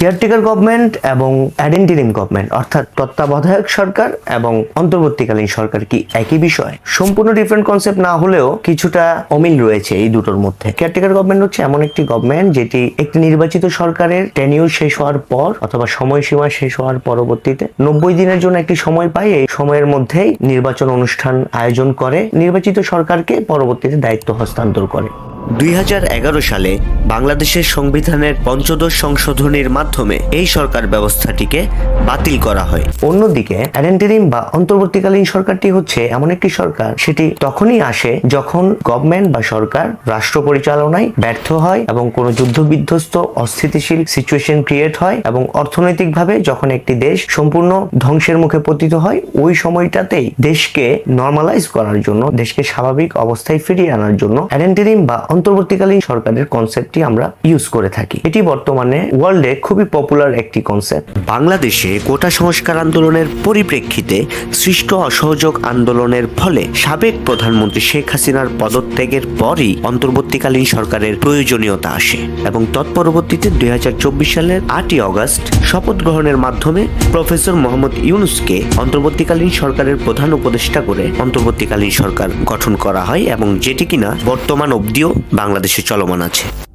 Caretaker government এবং অ্যাডেন্টিরিম government অর্থাৎ তত্ত্বাবধায়ক সরকার এবং অন্তর্বর্তীকালীন সরকার কি একই বিষয়? সম্পূর্ণ ডিফারেন্ট কনসেপ্ট না হলেও কিছুটা অমিল রয়েছে এই দুটোর মধ্যে। কেয়ারটেকার গভর্নমেন্ট হচ্ছে এমন একটি গভর্নমেন্ট যেটি একটি নির্বাচিত সরকারের টেনিউর শেষ হওয়ার পর অথবা সময়সীমা শেষ হওয়ার পরবর্তীতে নব্বই দিনের জন্য একটি সময় পায়। এই সময়ের মধ্যেই নির্বাচন অনুষ্ঠান আয়োজন করে। নির্বাচিত সরকারকে পরবর্তীতে দায়িত্ব হস্তান্তর করে। দুই হাজার এগারো সালে বাংলাদেশের সংবিধানের পঞ্চদশ সংশোধনীর মাধ্যমে এই সরকার ব্যবস্থাটিকে বাতিল করা হয়। অন্যদিকে, অ্যাডেন্টারিম বা অন্তর্বর্তীকালীন সরকারটি হচ্ছে এমন একটি সরকার, সেটি তখনই আসে যখন গভর্নমেন্ট বা সরকার রাষ্ট্র পরিচালনায় ব্যর্থ হয় এবং কোনো যুদ্ধ বিধ্বস্ত, অস্থিতিশীল সিচুয়েশন ক্রিয়েট হয় এবং অর্থনৈতিকভাবে যখন একটি দেশ সম্পূর্ণ ধ্বংসের মুখে পতিত হয়, ওই সময়টাতেই দেশকে নর্মালাইজ করার জন্য, দেশকে স্বাভাবিক অবস্থায় ফিরিয়ে আনার জন্য অ্যাডেন্টারিম বা অন্তর্বর্তীকালীন সরকারের কনসেপ্টটি আমরা ইউজ করে থাকি। এটি বর্তমানে ওয়ার্ল্ডে খুবই পপুলার একটি কনসেপ্ট বাংলাদেশে কোটা সংস্কার আন্দোলনের পরিপ্রেক্ষিতে সৃষ্ট অসহযোগ আন্দোলনের ফলে সাবেক প্রধানমন্ত্রী শেখ হাসিনার পদত্যাগের পরই অন্তর্বর্তীকালীন সরকারের প্রয়োজনীয়তা আসে এবং তৎপরবর্তীতে দুই হাজার চব্বিশ সালের আটই অগস্ট শপথ গ্রহণের মাধ্যমে প্রফেসর মোহাম্মদ ইউনুসকে অন্তর্বর্তীকালীন সরকারের প্রধান উপদেষ্টা করে অন্তর্বর্তীকালীন সরকার গঠন করা হয় এবং যেটি কিনা বর্তমান অবধিও বাংলাদেশে চলমান আছে।